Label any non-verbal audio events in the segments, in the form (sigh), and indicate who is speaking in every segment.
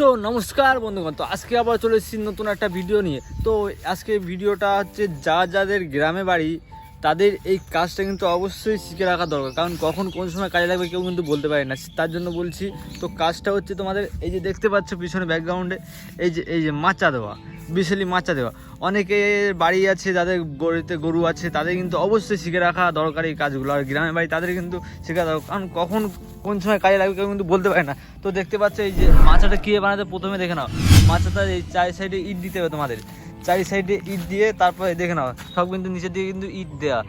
Speaker 1: So নমস্কার বন্ধুগণ, তো আজকে আবার চলে এসেছি নতুন একটা ভিডিও নিয়ে। তো আজকে ভিডিওটা হচ্ছে যা যাদের গ্রামে বাড়ি, তাদের এই কাজটা কিন্তু অবশ্যই শিখে রাখা দরকার। কারণ কখন কোন সময় কাজে লাগবে কেউ কিন্তু বলতে পারে না। তার জন্য বলছি, তো কাজটা হচ্ছে তোমাদের এই যে দেখতে পাচ্ছ পিছনে ব্যাকগ্রাউন্ডে এই যে এই যে মাচা দেওয়া। বিশালি মাচা দেওয়া। অনেকে বাড়ি আছে, যাদের গরুতে গরু আছে, তাদের কিন্তু অবশ্যই শিখে রাখা দরকার এই কাজগুলো। আর গ্রামের বাড়ি তাদের কিন্তু শেখা দরকার। কারণ কখন কোন সময় কাজে লাগবে কেউ কিন্তু বলতে পারে না। তো দেখতে পাচ্ছ এই যে মাছাটা কী বানাতে প্রথমে দেখে নাও। মাছাটা এই চারি সাইডে ইট দিতে হবে তোমাদের। চারি সাইডে ইট দিয়ে তারপরে দেখে নাও। সব কিন্তু নিচের দিকে কিন্তু ইট দেওয়া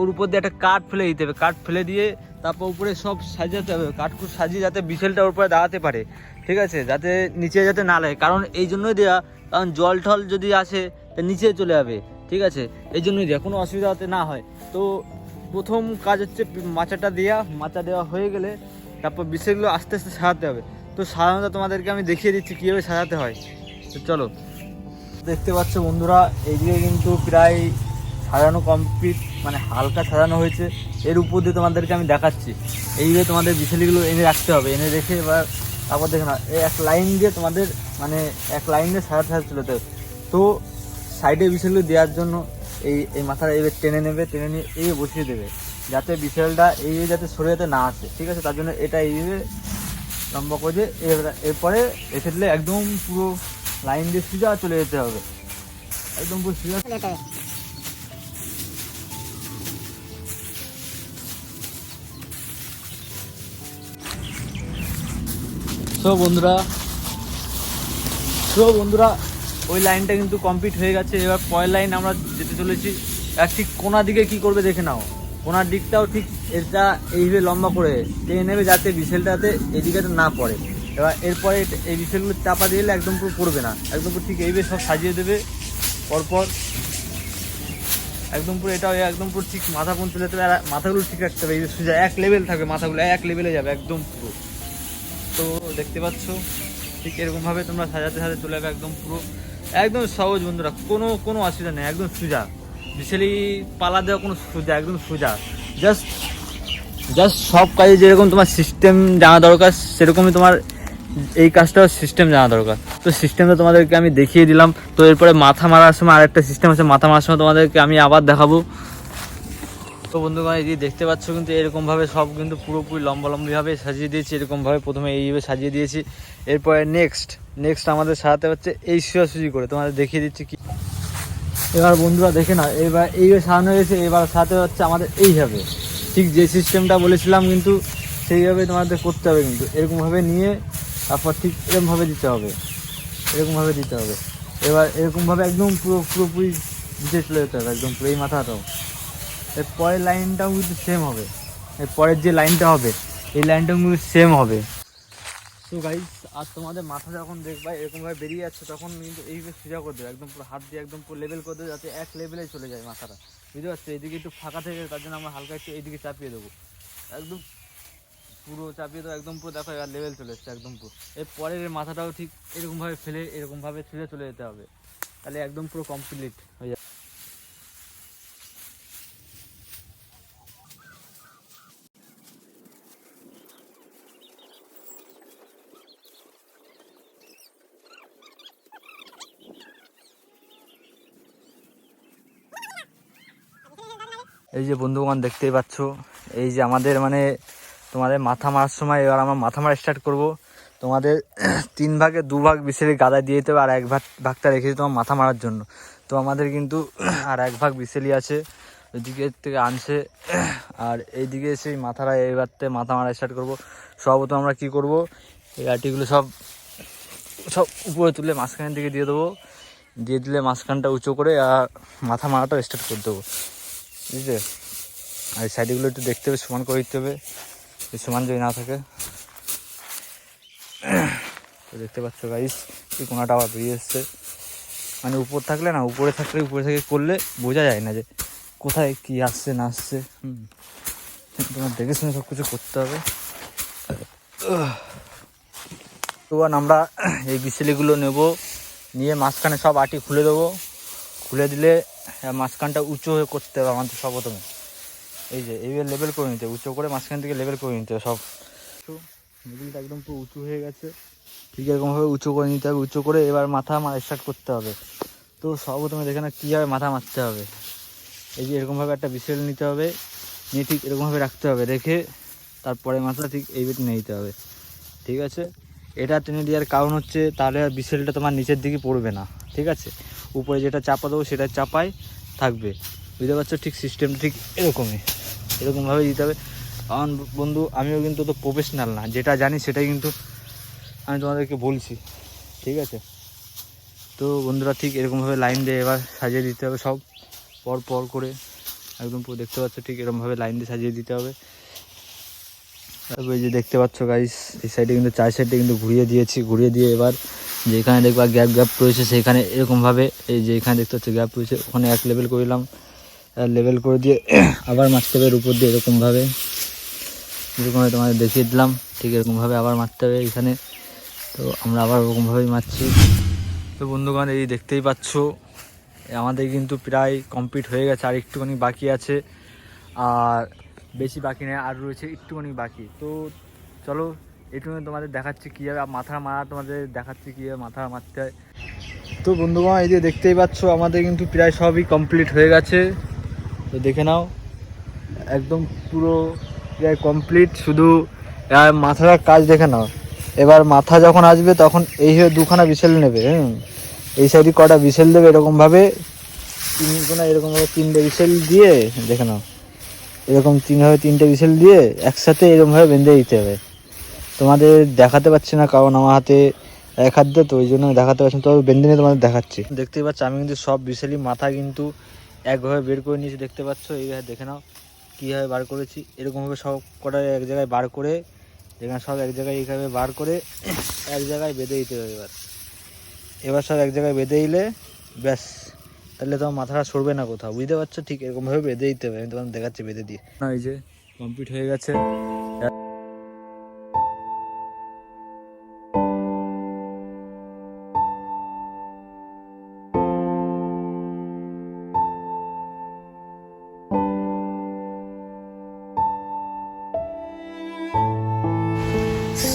Speaker 1: ওর উপর দিয়ে একটা কাঠ ফেলে দিতে হবে। কাঠ ফেলে দিয়ে তারপর উপরে সব সাজাতে হবে কাঠকুট সাজিয়ে যাতে বিছেলটা ওর উপরে দাঁড়াতে পারে, ঠিক আছে? যাতে নিচে যাতে না লাগে, কারণ এই জন্যই দেওয়া কারণ জল টল যদি আসে, তা নিচে চলে যাবে, ঠিক আছে? এই জন্যই দেওয়া কোনো অসুবিধা যাতে না হয়। তো প্রথম কাজ হচ্ছে মাচাটা দেওয়া মাচা দেওয়া হয়ে গেলে তারপর বিষয়গুলো আস্তে আস্তে সাজাতে হবে। তো সাধারণত তোমাদেরকে আমি দেখিয়ে দিচ্ছি কীভাবে সাজাতে হয়। তো চলো। দেখতে পাচ্ছ বন্ধুরা এই এইদিকে কিন্তু প্রায় সাজানো কমপ্লিট মানে হালকা সাজানো হয়েছে, এর উপর দিয়ে তোমাদেরকে আমি দেখাচ্ছি। এইভাবে তোমাদের বিছালিগুলো এনে রাখতে হবে, এনে রেখে এবার তারপর দেখে না এক লাইন দিয়ে তোমাদের মানে এক লাইন দিয়ে সাজাতে সাজাতে চলে যেতে হবে। তো সাইডে বিছালগুলো দেওয়ার জন্য এই এই মাথাটা এইভাবে টেনে নেবে, টেনে নিয়ে এই বসিয়ে দেবে, যাতে বিছালটা এই যাতে সরে যাতে না আসে, ঠিক আছে? তার জন্য এটা এইভাবে লম্বা করে দিয়ে এরপরে দিলে একদম পুরো লাইন দিয়ে সোজা চলে যেতে হবে। একদম পুরো সোজা সো বন্ধুরা সো বন্ধুরা, ওই লাইনটা কিন্তু কমপ্লিট হয়ে গেছে। এবার পরের লাইন আমরা যেতে চলেছি। আর ঠিক কোনার দিকে কি করবে দেখে নাও। কোনার দিকটাও ঠিক এটা এইভাবে লম্বা করে টেনে নেবে যাতে বিছেলটাতে এদিকে না পড়ে। এবার এরপরে এই বিছেলগুলো চাপা দিলে একদম পুরো পড়বে না। একদম পুরো ঠিক এইভাবে সব সাজিয়ে দেবে। পরপর একদম পুরো এটা একদম পুরো ঠিক মাথা চলে যেতে হবে আর মাথাগুলো ঠিক রাখতে হবে। এই সোজা এক লেভেল থাকবে, মাথাগুলো এক লেভেলে যাবে একদম পুরো। দেখতে পাচ্ছ? ঠিক এরকমভাবে তোমরা সাজাতে সাজাতে চলে যাবে একদম পুরো, একদম সহজ বন্ধুরা, কোনো কোনো অসুবিধা নেই, একদম সোজা। বিশালি পালা দেওয়া কোনো সোজা, একদম সোজা। জাস্ট জাস্ট সব কাজে যেরকম তোমার সিস্টেম জানা দরকার, সেরকমই তোমার এই কাজটাও সিস্টেম জানা দরকার। তো সিস্টেমটা তোমাদেরকে আমি দেখিয়ে দিলাম। তো এরপরে মাথা মারার সময় আরেকটা সিস্টেম আছে, মাথা মারার সময় তোমাদেরকে আমি আবার দেখাবো। তো বন্ধুগণ, এই দেখতে পাচ্ছ কিন্তু এরকমভাবে সব কিন্তু পুরোপুরি লম্বা লম্বিভাবে সাজিয়ে দিয়েছি এরকমভাবে প্রথমে এইভাবে সাজিয়ে দিয়েছি। এরপরে নেক্সট নেক্সট আমাদের সাজাতে হচ্ছে এই সোজাসুজি করে। তোমাদের দেখিয়ে দিচ্ছি কি। এবার বন্ধুরা দেখে না এবার এইভাবে সাজানো হয়েছে, এবার সাথে হচ্ছে আমাদের এইভাবে। ঠিক যে সিস্টেমটা বলেছিলাম কিন্তু সেইভাবে তোমাদের করতে হবে কিন্তু। এরকমভাবে নিয়ে তারপর ঠিক এরকমভাবে দিতে হবে। এরকমভাবে দিতে হবে। এবার এরকমভাবে একদম পুরো, পুরোপুরি দিতে চলে যেতে হবে, একদম পুরো এই মাথাটাও। এর পরের লাইনটাও কিন্তু সেম হবে। এর পরের যে লাইনটা হবে, এই লাইনটাও কিন্তু সেম হবে। তো গাইস আর তোমাদের মাথা যখন দেখবা এরকমভাবে বেরিয়ে যাচ্ছে, তখন কিন্তু এইভাবে সোজা করে দেবে, একদম পুরো হাত দিয়ে একদম পুরো লেভেল করে দেবে, যাতে এক লেভেলে চলে যায় মাথাটা। বুঝতে পারছ? এইদিকে একটু ফাঁকা থেকে তার জন্য আমরা হালকা একটু এইদিকে চাপিয়ে দেবো। একদম পুরো চাপিয়ে দেবো, একদম পুরো দেখো এবার লেভেল চলে এসছে, একদম পুরো। এর পরের মাথাটাও ঠিক এরকমভাবে ফেলে এরকমভাবে সোজা চলে যেতে হবে। তাহলে একদম পুরো কমপ্লিট হয়ে যাবে। এই যে বন্ধুগণ দেখতেই পাচ্ছ, এই যে আমাদের মানে তোমাদের মাথা মারার সময় এবার আমরা মাথা মারা স্টার্ট করব। তোমাদের (clears throat) তিন ভাগে দু ভাগ বিছেলে গাদা দিয়ে দিতে হবে আর এক ভাগ ভাগটা রেখেছি তোমার মাথা মারার জন্য। তো আমাদের কিন্তু (clears throat) আর এক ভাগ বিছেলি আছে ওইদিকে থেকে আনছে। (clears throat) আর এইদিকে এসে মাথাটা এবার থেকে মাথা মারা স্টার্ট করব। সর্বপ্রথম আমরা কি করব, এই আটিগুলো সব সব উপরে তুলে মাঝখানের দিকে দিয়ে দেবো। দিয়ে দিলে মাঝখানটা উঁচু করে আর মাথা মারাটা স্টার্ট করে দেবো। বুঝলে আর এই সাইডগুলো একটু দেখতে হবে, সমান করে দিতে হবে সমান যদি না থাকে। তো দেখতে পাচ্ছ গাইস এই কোনাটা আবার বেরিয়ে এসছে। মানে উপর থাকলে না, উপরে থাকলে, উপরে থেকে করলে বোঝা যায় না যে কোথায় কি আসছে, না আসছে, হুম। তোমার দেখে শুনে সব কিছু করতে হবে। তো আমরা এই বিচেলিগুলো নেব, নিয়ে মাঝখানে সব আটি খুলে দেবো। খুলে দিলে আহ, মাঝখানটা উঁচু হয়ে করতে হবে আমাদের সব প্রথমে এই যে এইভাবে লেভেল করে নিতে উঁচু করে মাঝখান থেকে লেভেল করে নিতে হবে সব। মিডিলটা একদম পুরো উঁচু হয়ে গেছে। ঠিক এরকমভাবে উঁচু করে নিতে হবে উঁচু করে এবার মাথা মারা স্টার্ট করতে হবে। তো সর্বপ্রথমে দেখে না কীভাবে মাথা মারতে হবে। এই যে এরকমভাবে একটা বিসেল নিতে হবে নিয়ে ঠিক এরকমভাবে রাখতে হবে। রেখে তারপরে মাথা ঠিক এই বেটে নিয়ে নিতে হবে। ঠিক আছে? এটা টেনে দেওয়ার কারণ হচ্ছে তাহলে আর বিসেলটা তোমার নিচের দিকে পড়বে না, ঠিক আছে? উপরে যেটা চাপা দেবো সেটা চাপায় থাকবে। বুঝতে পারছ? ঠিক সিস্টেমটা ঠিক এরকমই। এরকমভাবে দিতে হবে। কারণ বন্ধু, আমিও কিন্তু তো প্রফেশনাল না, যেটা জানি সেটাই কিন্তু আমি তোমাদেরকে বলছি, ঠিক আছে? তো বন্ধুরা, ঠিক এরকমভাবে লাইন দিয়ে এবার সাজিয়ে দিতে হবে সব। পর পর করে, একদম দেখতে পাচ্ছ, ঠিক এরকমভাবে লাইন দিয়ে সাজিয়ে দিতে হবে। তারপর এই যে দেখতে পাচ্ছ গাইস এই সাইডে কিন্তু, চার সাইডে কিন্তু ঘুরিয়ে দিয়েছি, ঘুরিয়ে দিয়ে এবার যেখানে দেখবা গ্যাপ গ্যাপ রয়েছে, সেখানে এরকমভাবে এই যে এখানে দেখতে পাচ্ছ গ্যাপ রয়েছে, ওখানে এক লেভেল করলাম লেভেল করে দিয়ে (clears throat) আবার মারতে হবে উপর দিয়ে এরকমভাবে এরকমভাবে তোমাদের দেখিয়ে দিলাম, ঠিক এরকমভাবে আবার মারতে হবে এখানে। তো আমরা আবার ওরকমভাবেই মারছি। তো বন্ধুগণ, এই দেখতেই পাচ্ছ, আমাদের কিন্তু প্রায় কমপ্লিট হয়ে গেছে, আর একটুখানি বাকি আছে। আর বেশি বাকি নেই, আর রয়েছে একটুখানি বাকি। তো চলো একটুখানি তোমাদের দেখাচ্ছি কীভাবে মাথা মারা তোমাদের দেখাচ্ছি কীভাবে মাথা মারতে হয়। তো বন্ধুগণ, এই যে দেখতেই পাচ্ছ, আমাদের কিন্তু প্রায় সবই কমপ্লিট হয়ে গেছে। তো দেখে নাও, একদম পুরো প্রায় কমপ্লিট শুধু মাথার কাজ দেখে নাও। এবার মাথা যখন আসবে, তখন এই হয়ে দুখানা বিছেল নেবে, হুম? এই সাইডে কটা বিছেল দেবে এরকমভাবে তিন কোনা এরকমভাবে তিনটে বিশেল দিয়ে, দেখে নাও। এরকম তিনভাবে তিনটে বিছেল দিয়ে একসাথে এরকমভাবে বেঁধে দিতে হবে। তোমাদের দেখাতে পাচ্ছি না, কারণ আমার হাতে এক হাত তো ওই জন্য দেখাতে পারছি তবে বেঁধে নিয়ে তোমাদের দেখাচ্ছি। দেখতেই পাচ্ছ, আমি কিন্তু সব বিছেলই মাথা কিন্তু একভাবে বের করে নিয়েছি, দেখতে পাচ্ছ? এইভাবে দেখে নাও কীভাবে বার করেছি। এরকমভাবে সব কটা এক জায়গায় বার করে, যেখানে সব এক জায়গায় এইভাবে বার করে এক জায়গায় বেঁধে দিতে হবে এবার। এবার সব এক জায়গায় বেঁধে দিলে, ব্যাস। তাহলে তোমার মাথাটা সরবে না কোথাও। বুঝতে পারছ? ঠিক এরকমভাবে বেঁধে দিতে হবে। আমি তোমাকে দেখাচ্ছি বেঁধে দিয়ে। না এই যে কমপ্লিট হয়ে গেছে।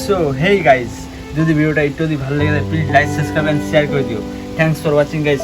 Speaker 1: সো হেই গাইস যদি ভিডিওটা একটু যদি ভালো লেগে থাকে please like subscribe and share করে দিও। Thanks for watching guys